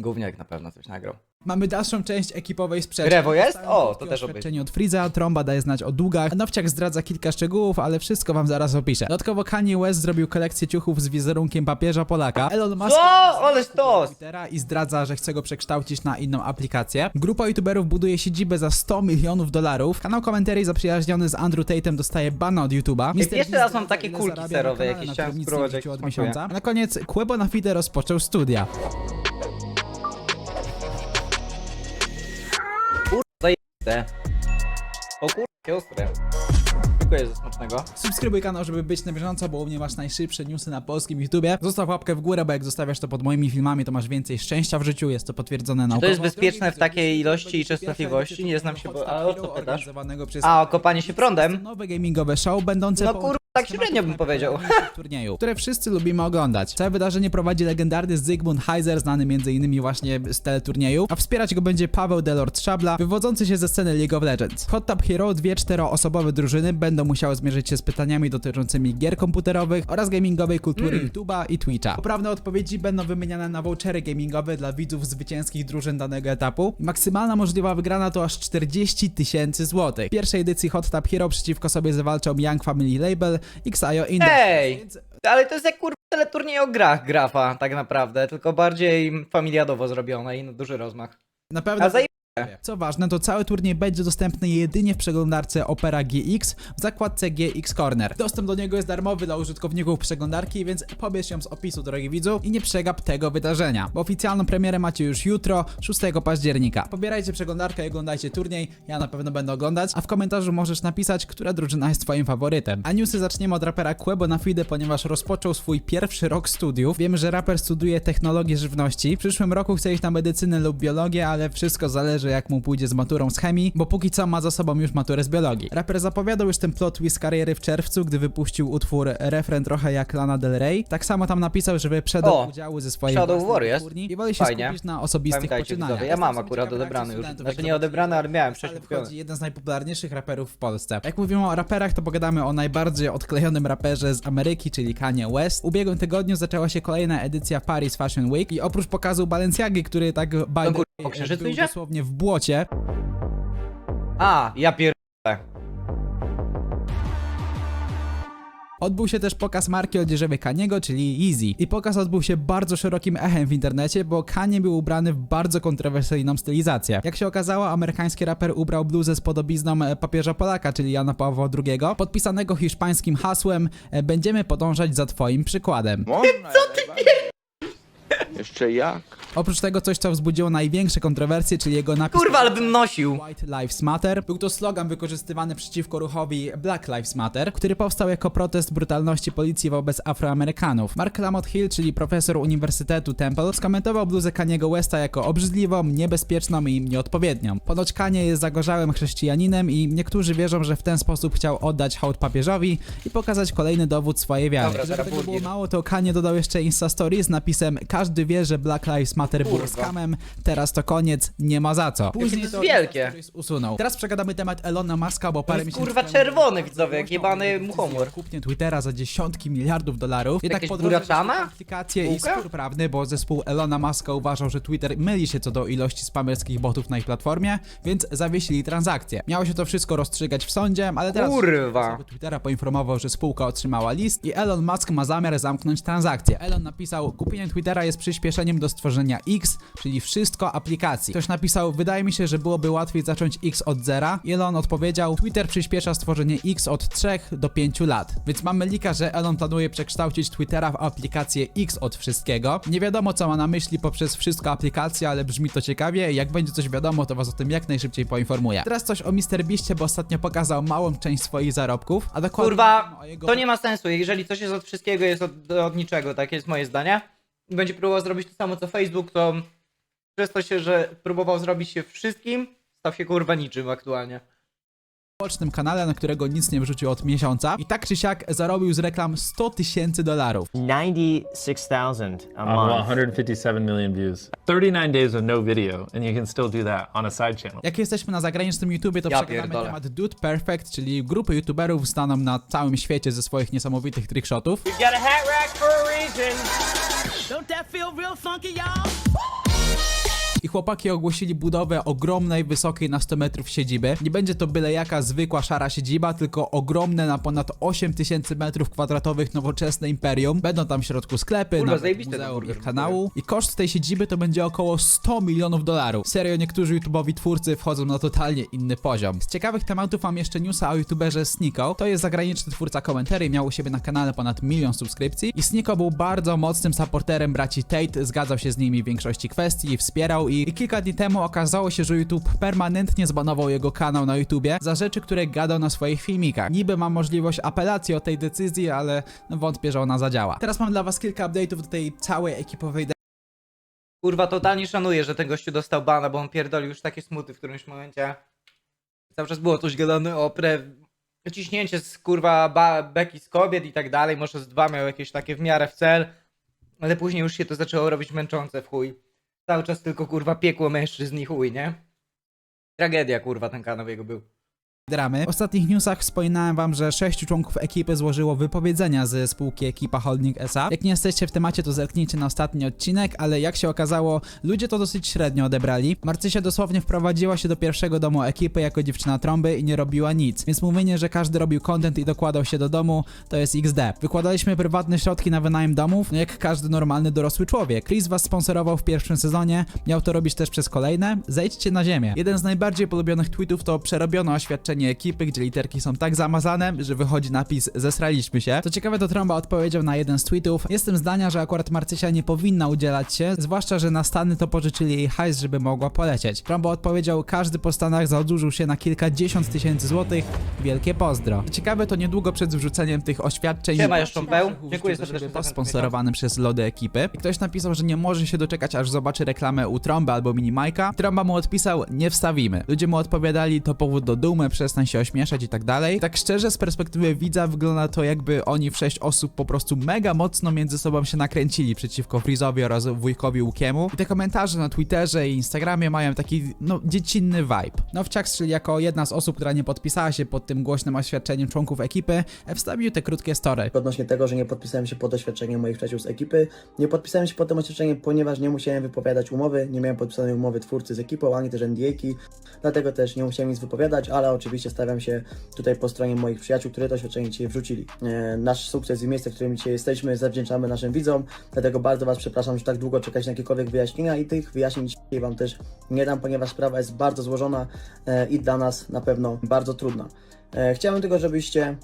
Gówniak na pewno coś nagrał. Mamy dalszą część ekipowej sprzeczki. Grewo jest? O, to też oświadczenie od Freeza, Tromba daje znać o długach, Nowciak zdradza kilka szczegółów, ale wszystko wam zaraz opiszę. Dodatkowo Kanye West zrobił kolekcję ciuchów z wizerunkiem papieża Polaka. Elon Musk... Co? Ale stos! Twittera i zdradza, że chce go przekształcić na inną aplikację. Grupa youtuberów buduje siedzibę za 100 milionów dolarów. Kanał komentarii zaprzyjaźniony z Andrew Tatem dostaje bana od YouTube'a. Mr. jeszcze raz mam takie kulki serowe jakieś, chciałem spróbować, jak od miesiąca. A na koniec Quebo na Fide rozpoczął studia. O kurwa, ostre. Dziękuję za smacznego. Subskrybuj kanał, żeby być na bieżąco, bo u mnie masz najszybsze newsy na polskim YouTubie. Zostaw łapkę w górę, bo jak zostawiasz to pod moimi filmami, to masz więcej szczęścia w życiu, jest to potwierdzone naukowo. to jest bezpieczne w takiej ilości i częstotliwości? Nie znam się, bo- ale o co pytasz? A, o kopanie się prądem? Nowe gamingowe show, będące No kurwa, tak średnio bym powiedział. najpopularniejszych turniejów, które wszyscy lubimy oglądać. Całe wydarzenie prowadzi legendarny Zygmunt Heiser, znany m.in. właśnie z teleturniejów, a wspierać go będzie Paweł Delord Szabla, wywodzący się ze sceny League of Legends. W Hot Tub Hero dwie czteroosobowe drużyny będą musiały zmierzyć się z pytaniami dotyczącymi gier komputerowych oraz gamingowej kultury Mm. YouTube'a i Twitcha. Poprawne odpowiedzi będą wymieniane na vouchery gamingowe dla widzów zwycięskich drużyn danego etapu. Maksymalna możliwa wygrana to aż 40 tysięcy złotych. W pierwszej edycji Hot Tub Hero przeciwko sobie zawalczą Young Family Label, XIO Industries, Ej! Ale to jest jak kurwa teleturniej o grach grafa, tak naprawdę. Tylko bardziej familiadowo zrobione i na duży rozmach. na pewno... A. Co ważne, to cały turniej będzie dostępny jedynie w przeglądarce Opera GX w zakładce GX Corner. Dostęp do niego jest darmowy dla użytkowników przeglądarki, więc pobierz ją z opisu, drogi widzu, i nie przegap tego wydarzenia, bo oficjalną premierę macie już jutro, 6 października. Pobierajcie przeglądarkę i oglądajcie turniej, ja na pewno będę oglądać, a w komentarzu możesz napisać, która drużyna jest twoim faworytem. A newsy zaczniemy od rapera Quebo na Fide, ponieważ rozpoczął swój pierwszy rok studiów. Wiemy, że raper studiuje technologię żywności. W przyszłym roku chce iść na medycynę lub biologię, ale wszystko zależy jak mu pójdzie z maturą z chemii, bo póki co ma za sobą już maturę z biologii. Raper zapowiadał już ten plot twist kariery w czerwcu, gdy wypuścił utwór refren trochę jak Lana Del Rey. Tak samo tam napisał, że wyprzedał O, udziały ze swojej Shadow i woli się Fajnie. skupić na osobistych Pamiętajcie poczynaniach. ja mam akurat reakcji już. Znaczy nie odebrane, ale miałem wchodzi jeden z najpopularniejszych raperów w Polsce. Jak mówimy o raperach, to pogadamy o najbardziej odklejonym raperze z Ameryki, czyli Kanye West. W ubiegłym tygodniu zaczęła się kolejna edycja Paris Fashion Week i oprócz pokazu Balenciagi, który tak by po księżycu był dosłownie w błocie, A, ja pier... Odbył się też pokaz marki odzieżowej Kaniego, czyli Yeezy. I pokaz odbył się bardzo szerokim echem w internecie, bo Kanye był ubrany w bardzo kontrowersyjną stylizację. Jak się okazało, amerykański raper ubrał bluzę z podobizną e, papieża Polaka, czyli Jana Pawła II, podpisanego hiszpańskim hasłem e, Będziemy podążać za twoim przykładem. Co ty Jeszcze jak? Oprócz tego coś, co wzbudziło największe kontrowersje, czyli jego napis Kurwa, ale bym nosił! White Lives Matter. Był to slogan wykorzystywany przeciwko ruchowi Black Lives Matter, który powstał jako protest brutalności policji wobec Afroamerykanów. Mark Lamont Hill, czyli profesor Uniwersytetu Temple, skomentował bluzę Kaniego Westa jako obrzydliwą, niebezpieczną i nieodpowiednią. Ponoć Kanie jest zagorzałym chrześcijaninem i niektórzy wierzą, że w ten sposób chciał oddać hołd papieżowi i pokazać kolejny dowód swojej wiary. Dobra, Żeby teraz tego było burgier. mało, to Kanie dodał jeszcze Insta Story z napisem Każdy wie, że Black Lives Matter było Kurwa. skamem, teraz to koniec, nie ma za co. Później to jest wielkie. Usunął. Teraz przegadamy temat Elona Muska, bo parę jest, miesięcy kurwa, temu czerwony, widzowie, jak jebany muchomor. Kupnie Twittera za dziesiątki miliardów dolarów. Jednak Jakieś buraczana? komplikacje i spór prawny, bo zespół Elona Muska uważał, że Twitter myli się co do ilości spamerskich botów na ich platformie, więc zawiesili transakcję. Miało się to wszystko rozstrzygać w sądzie, ale teraz Kurwa. Twittera poinformował, że spółka otrzymała list i Elon Musk ma zamiar zamknąć transakcję. Elon napisał, kupienie Twittera jest przyspieszeniem do stworzenia X, czyli wszystko aplikacji. Ktoś napisał, wydaje mi się, że byłoby łatwiej zacząć X od zera. I Elon odpowiedział, Twitter przyspiesza stworzenie X od 3 do 5 lat. Więc mamy lika, że Elon planuje przekształcić Twittera w aplikację X od wszystkiego. Nie wiadomo, co ma na myśli poprzez wszystko aplikację, ale brzmi to ciekawie. Jak będzie coś wiadomo, to was o tym jak najszybciej poinformuję. Teraz coś o MrBeastie, bo ostatnio pokazał małą część swoich zarobków, a dokładnie Kurwa, jego to nie ma sensu. Jeżeli coś jest od wszystkiego, jest od, od niczego. Takie jest moje zdanie. Będzie próbował zrobić to samo co Facebook, to przez to się, że próbował zrobić się wszystkim, stał się kurwa niczym aktualnie. bocznym kanale, na którego nic nie wrzucił od miesiąca i tak czy siak zarobił z reklam 100 tysięcy dolarów. 96,000 a on month. 157 million views. 39 days of no video, and you can still do that on a side channel. Jak jesteśmy na zagranicznym YouTubie, to Ja przegadamy temat Dude Perfect, czyli grupy YouTuberów znaną na całym świecie ze swoich niesamowitych trickshotów. Got a hat rack for a reason. Don't that feel real funky, y'all? Chłopaki ogłosili budowę ogromnej, wysokiej na 100 metrów siedziby. Nie będzie to byle jaka zwykła szara siedziba, tylko ogromne na ponad 8000 metrów kwadratowych nowoczesne imperium. Będą tam w środku sklepy, Kurwa, nawet zajebiste ten muzeum burger w kanału. I koszt tej siedziby to będzie około 100 milionów dolarów. Serio, niektórzy YouTube'owi twórcy wchodzą na totalnie inny poziom. Z ciekawych tematów mam jeszcze newsa o YouTuberze Sniko. To jest zagraniczny twórca komentarzy, miał u siebie na kanale ponad milion subskrypcji. I Sniko był bardzo mocnym supporterem braci Tate, zgadzał się z nimi w większości kwestii, wspierał I kilka dni temu okazało się, że YouTube permanentnie zbanował jego kanał na YouTubie za rzeczy, które gadał na swoich filmikach. Niby ma możliwość apelacji o tej decyzji, ale no, wątpię, że ona zadziała. Teraz mam dla was kilka update'ów do tej całej ekipowej Kurwa, totalnie szanuję, że ten gościu dostał bana, bo on pierdolił już takie smuty w którymś momencie. Cały czas było coś gadane o pre... Ciśnięcie z kurwa ba... beki z kobiet i tak dalej. Może z dwa miał jakieś takie w miarę w cel. Ale później już się to zaczęło robić męczące w chuj. Cały czas tylko kurwa piekło mężczyzn i chuj, nie? Tragedia kurwa ten kanał jego był. Dramy. W ostatnich newsach wspominałem wam, że sześciu członków ekipy złożyło wypowiedzenia ze spółki Ekipa Holding SA. Jak nie jesteście w temacie, to zerknijcie na ostatni odcinek, ale jak się okazało, ludzie to dosyć średnio odebrali. Marcysia dosłownie wprowadziła się do pierwszego domu ekipy jako dziewczyna trąby i nie robiła nic, więc mówienie, że każdy robił content i dokładał się do domu, to jest XD. Wykładaliśmy prywatne środki na wynajem domów, no jak każdy normalny dorosły człowiek. Chris was sponsorował w pierwszym sezonie, miał to robić też przez kolejne. Zejdźcie na ziemię. Jeden z najbardziej polubionych tweetów to przerobione oświadczenie ekipy, gdzie literki są tak zamazane, że wychodzi napis zesraliśmy się. Co ciekawe, to Tromba odpowiedział na jeden z tweetów. Jestem zdania, że akurat Marcysia nie powinna udzielać się, zwłaszcza, że na Stany to pożyczyli jej hajs, żeby mogła polecieć. Tromba odpowiedział, każdy po Stanach zadłużył się na kilkadziesiąt tysięcy złotych. Wielkie pozdro. Co ciekawe, to niedługo przed wrzuceniem tych oświadczeń Siema, Jaszcząpeł. Dziękuję Dziękuję serdecznie. Post sponsorowany przez lody ekipy. I ktoś napisał, że nie może się doczekać, aż zobaczy reklamę u Tromba albo Minimajka. Tromba mu odpisał, nie wstawimy. Ludzie mu odpowiadali, to powód do dumy, przestań się ośmieszać i tak dalej. Tak szczerze, z perspektywy widza wygląda to jakby oni w sześć osób po prostu mega mocno między sobą się nakręcili przeciwko Frizowi oraz wujkowi Łukiemu. I te komentarze na Twitterze i Instagramie mają taki, no, dziecinny vibe. Nowciaks, czyli jako jedna z osób, która nie podpisała się pod tym głośnym oświadczeniem członków ekipy, wstawił te krótkie story. odnośnie tego, że nie podpisałem się pod oświadczeniem moich przyjaciół z ekipy. Nie podpisałem się pod tym oświadczeniem, ponieważ nie musiałem wypowiadać umowy, nie miałem podpisanej umowy twórcy z ekipą, ani też NDA-ki, dlatego też nie musiałem nic wypowiadać, ale oczywiście stawiam się tutaj po stronie moich przyjaciół, które to oświadczenie dzisiaj wrzucili. E, nasz sukces i miejsce, w którym dzisiaj jesteśmy, zawdzięczamy naszym widzom, dlatego bardzo Was przepraszam, że tak długo czekać na jakiekolwiek wyjaśnienia i tych wyjaśnień dzisiaj Wam też nie dam, ponieważ sprawa jest bardzo złożona e, i dla nas na pewno bardzo trudna. E, chciałbym tylko, żebyście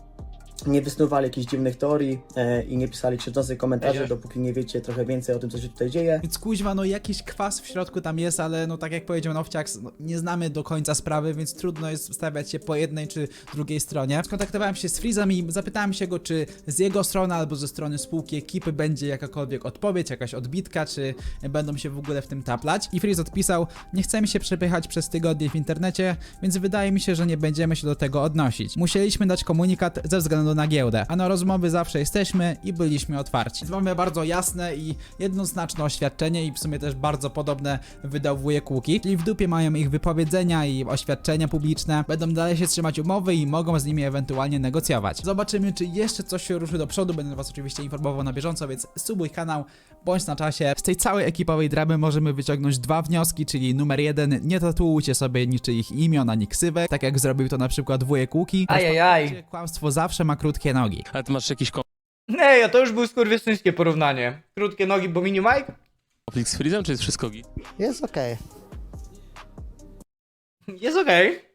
nie wysnuwali jakichś dziwnych teorii e, i nie pisali krzywdzących komentarzy, Jedziesz. dopóki nie wiecie trochę więcej o tym, co się tutaj dzieje. Więc kuźwa, no jakiś kwas w środku tam jest, ale no tak jak powiedział Nowciaks, no, nie znamy do końca sprawy, więc trudno jest stawiać się po jednej czy drugiej stronie. Skontaktowałem się z Freezem i zapytałem się go, czy z jego strony albo ze strony spółki ekipy będzie jakakolwiek odpowiedź, jakaś odbitka, czy będą się w ogóle w tym taplać. I Freeze odpisał, nie chcemy się przepychać przez tygodnie w internecie, więc wydaje mi się, że nie będziemy się do tego odnosić. Musieliśmy dać komunikat ze względu na giełdę, a na rozmowy zawsze jesteśmy i byliśmy otwarci. Więc mamy bardzo jasne i jednoznaczne oświadczenie i w sumie też bardzo podobne wydał wujek Łuki, czyli w dupie mają ich wypowiedzenia i oświadczenia publiczne, będą dalej się trzymać umowy i mogą z nimi ewentualnie negocjować. Zobaczymy, czy jeszcze coś się ruszy do przodu, będę was oczywiście informował na bieżąco, więc subuj kanał, bądź na czasie. Z tej całej ekipowej dramy możemy wyciągnąć dwa wnioski, czyli numer jeden, nie tatuujcie sobie niczyich imion ani ksywek, tak jak zrobił to na przykład wujek Łuki. Ajajaj. Kłamstwo zawsze ma krótkie nogi. Ale ty masz jakiś Ej, a to już był skurwysyńskie porównanie. Krótkie nogi, bo mini Mike? konflikt z Freezem, czy jest wszystko git? Jest okej. Jest okej.